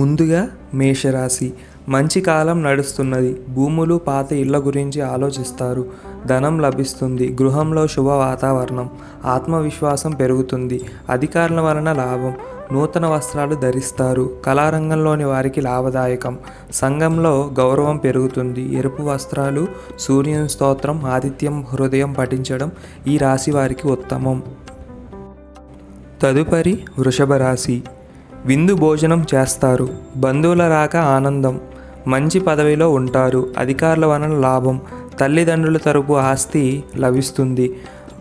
ముందుగా మేషరాశి. మంచి కాలం నడుస్తున్నది. భూములు పాత ఇళ్ళ గురించి ఆలోచిస్తారు. ధనం లభిస్తుంది. గృహంలో శుభ వాతావరణం. ఆత్మవిశ్వాసం పెరుగుతుంది. అధికారుల వలన లాభం. నూతన వస్త్రాలు ధరిస్తారు. కళారంగంలోని వారికి లాభదాయకం. సంఘంలో గౌరవం పెరుగుతుంది. ఎరుపు వస్త్రాలు సూర్యుని స్తోత్రం ఆతిథ్యం హృదయం పఠించడం ఈ రాశి వారికి ఉత్తమం. తదుపరి వృషభ రాశి. విందు భోజనం చేస్తారు. బంధువుల రాక ఆనందం. మంచి పదవిలో ఉంటారు. అధికారుల వలన లాభం. తల్లిదండ్రుల తరపు ఆస్తి లభిస్తుంది.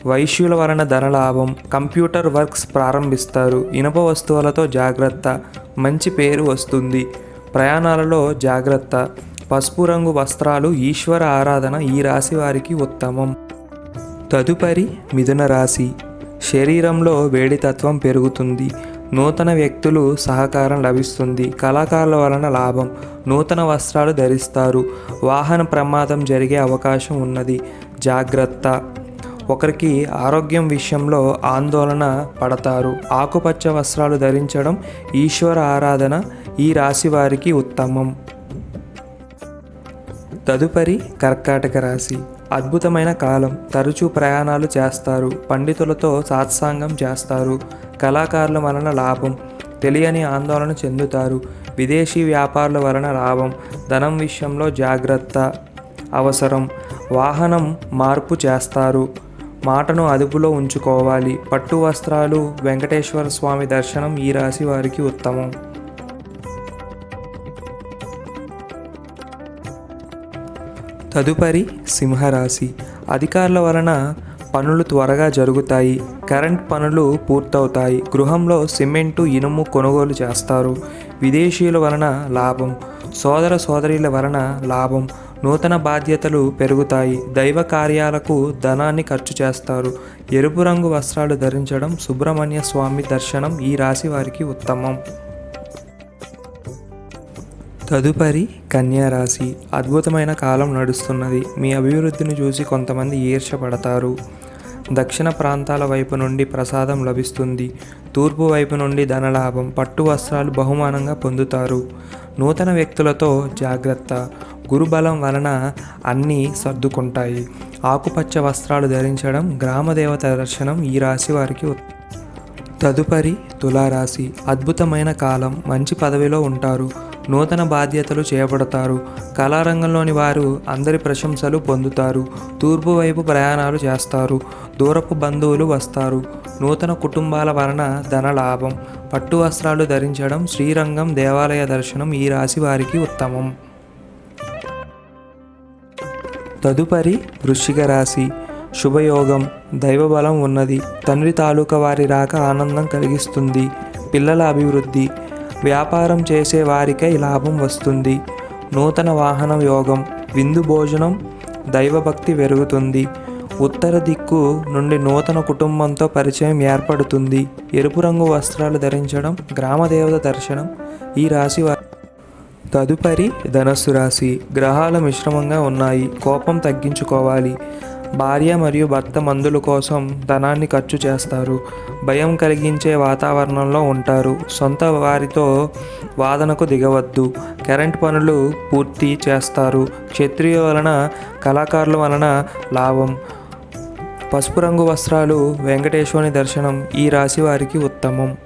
వైశ్యుల వలన ధనలాభం కంప్యూటర్ వర్క్స్ ప్రారంభిస్తారు. ఇనుప వస్తువులతో జాగ్రత్త. మంచి పేరు వస్తుంది. ప్రయాణాలలో జాగ్రత్త. పసుపు రంగు వస్త్రాలు ఈశ్వర ఆరాధన ఈ రాశి వారికి ఉత్తమం. తదుపరి మిథున రాశి. శరీరంలో వేడితత్వం పెరుగుతుంది. నూతన వ్యక్తులు సహకారం లభిస్తుంది. కళాకారుల వలన లాభం. నూతన వస్త్రాలు ధరిస్తారు. వాహన ప్రమాదం జరిగే అవకాశం ఉన్నది. జాగ్రత్త. ఒకరికి ఆరోగ్యం విషయంలో ఆందోళన పడతారు. ఆకుపచ్చ వస్త్రాలు ధరించడం ఈశ్వర ఆరాధన ఈ రాశి వారికి ఉత్తమం. తదుపరి కర్కాటక రాశి. అద్భుతమైన కాలం. తరచూ ప్రయాణాలు చేస్తారు. పండితులతో సాత్సాంగం చేస్తారు. కళాకారుల వలన లాభం. తెలియని ఆందోళన చెందుతారు. విదేశీ వ్యాపారుల వలన లాభం. ధనం విషయంలో జాగ్రత్త అవసరం. వాహనం మార్పు చేస్తారు. మాటను అదుపులో ఉంచుకోవాలి. పట్టు వస్త్రాలు వెంకటేశ్వర స్వామి దర్శనం ఈ రాశి వారికి ఉత్తమం. తదుపరి సింహరాశి. అధికారుల వలన పనులు త్వరగా జరుగుతాయి. కరెంట్ పనులు పూర్తవుతాయి. గృహంలో సిమెంటు ఇనుము కొనుగోలు చేస్తారు. విదేశీయుల వలన లాభం. సోదర సోదరీల వలన లాభం. నూతన బాధ్యతలు పెరుగుతాయి. దైవ కార్యాలకు ధనాన్ని ఖర్చు చేస్తారు. ఎరుపు రంగు వస్త్రాలు ధరించడం సుబ్రహ్మణ్య స్వామి దర్శనం ఈ రాశి వారికి ఉత్తమం. తదుపరి కన్యా రాశి అద్భుతమైన కాలం నడుస్తున్నది. మీ అభివృద్ధిని చూసి కొంతమంది ఈర్షపడతారు దక్షిణ ప్రాంతాల వైపు నుండి ప్రసాదం లభిస్తుంది. తూర్పు వైపు నుండి ధనలాభం పట్టు వస్త్రాలు బహుమానంగా పొందుతారు. నూతన వ్యక్తులతో జాగ్రత్త. గురుబలం వలన అన్నీ సర్దుకుంటాయి. ఆకుపచ్చ వస్త్రాలు ధరించడం గ్రామదేవత దర్శనం ఈ రాశి వారికి ఉత్తమం. తదుపరి తులారాశి. అద్భుతమైన కాలం. మంచి పదవిలో ఉంటారు. నూతన బాధ్యతలు చేపడతారు. కళారంగంలోని వారు అందరి ప్రశంసలు పొందుతారు. తూర్పు వైపు ప్రయాణాలు చేస్తారు. దూరపు బంధువులు వస్తారు. నూతన కుటుంబాల వలన ధన లాభం. పట్టు వస్త్రాలు ధరించడం శ్రీరంగం దేవాలయ దర్శనం ఈ రాశి వారికి ఉత్తమం. తదుపరి వృశ్చిక రాశి. శుభయోగం దైవబలం ఉన్నది. తండ్రి తాలూకా వారి రాక ఆనందం కలిగిస్తుంది. పిల్లల అభివృద్ధి వ్యాపారం చేసే వారికై లాభం వస్తుంది. నూతన వాహనం యోగం విందు భోజనం దైవభక్తి పెరుగుతుంది. ఉత్తర దిక్కు నుండి నూతన కుటుంబంతో పరిచయం ఏర్పడుతుంది. ఎరుపు రంగు వస్త్రాలు ధరించడం గ్రామదేవత దర్శనం ఈ రాశి వారి తదుపరి ధనస్సు రాశి. గ్రహాల మిశ్రమంగా ఉన్నాయి. కోపం తగ్గించుకోవాలి. భార్య మరియు భర్త మందుల కోసం ధనాన్ని ఖర్చు చేస్తారు. భయం కలిగించే వాతావరణంలో ఉంటారు. సొంత వారితో వాదనకు దిగవద్దు. కరెంట్ పనులు పూర్తి చేస్తారు. క్షత్రియ వలన కళాకారుల వలన లాభం. పసుపు రంగు వస్త్రాలు వెంకటేశ్వరుని దర్శనం ఈ రాశి వారికి ఉత్తమం.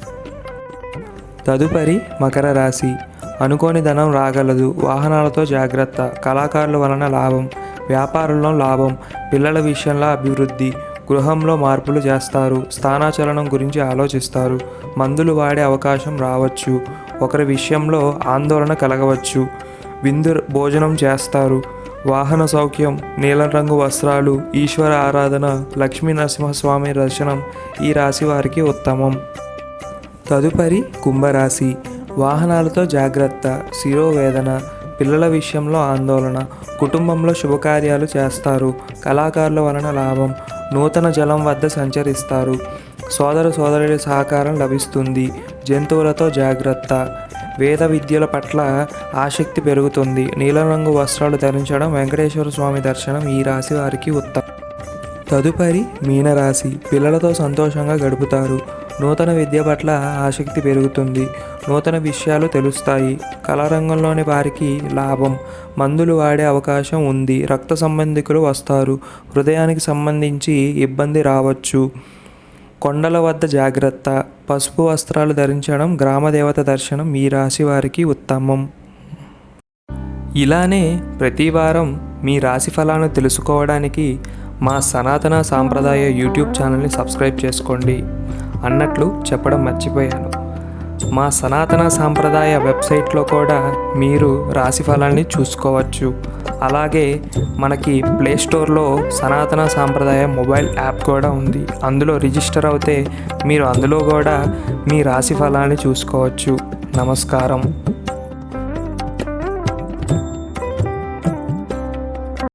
తదుపరి మకర రాశి. అనుకోని ధనం రాగలదు. వాహనాలతో జాగ్రత్త. కళాకారుల వలన లాభం. వ్యాపారంలో లాభం పిల్లల విషయంలో అభివృద్ధి గృహంలో మార్పులు చేస్తారు స్థానాచలనం గురించి ఆలోచిస్తారు మందులు వాడే అవకాశం రావచ్చు ఒకరి విషయంలో ఆందోళన కలగవచ్చు విందు భోజనం చేస్తారు వాహన సౌఖ్యం నీలం రంగు వస్త్రాలు ఈశ్వర ఆరాధన లక్ష్మీ నరసింహస్వామి దర్శనం ఈ రాశి వారికి ఉత్తమం. తదుపరి కుంభరాశి వాహనాలతో జాగ్రత్త శిరోవేదన పిల్లల విషయంలో ఆందోళన కుటుంబంలో శుభకార్యాలు చేస్తారు కళాకారుల వలన లాభం నూతన జలం వద్ద సంచరిస్తారు. సోదర సోదరుడి సహకారం లభిస్తుంది జంతువులతో జాగ్రత్త. వేద విద్యల పట్ల ఆసక్తి పెరుగుతుంది. నీలం రంగు వస్త్రాలు ధరించడం వెంకటేశ్వర స్వామి దర్శనం ఈ రాశి వారికి ఉత్తమం. తదుపరి మీనరాశి. పిల్లలతో సంతోషంగా గడుపుతారు. నూతన విద్య పట్ల ఆసక్తి పెరుగుతుంది. నూతన విషయాలు తెలుస్తాయి. కళారంగంలోని వారికి లాభం. మందులు వాడే అవకాశం ఉంది. రక్త సంబంధికులు వస్తారు. హృదయానికి సంబంధించి ఇబ్బంది రావచ్చు. కొండల వద్ద జాగ్రత్త. పసుపు వస్త్రాలు ధరించడం గ్రామదేవత దర్శనం ఈ రాశి వారికి ఉత్తమం. ఇలానే ప్రతి వారం మీ రాశి ఫలాలను తెలుసుకోవడానికి మా సనాతన సాంప్రదాయ యూట్యూబ్ ఛానల్ని సబ్స్క్రైబ్ చేసుకోండి. అన్నట్లు చెప్పడం మర్చిపోయాను. మా సనాతన సాంప్రదాయ వెబ్సైట్లో కూడా మీరు రాశి ఫలాన్ని చూసుకోవచ్చు. అలాగే మనకి ప్లే స్టోర్లో సనాతన సాంప్రదాయ మొబైల్ యాప్ కూడా ఉంది. అందులో రిజిస్టర్ అవుతే మీరు అందులో కూడా మీ రాశి ఫలాన్ని చూసుకోవచ్చు. నమస్కారం.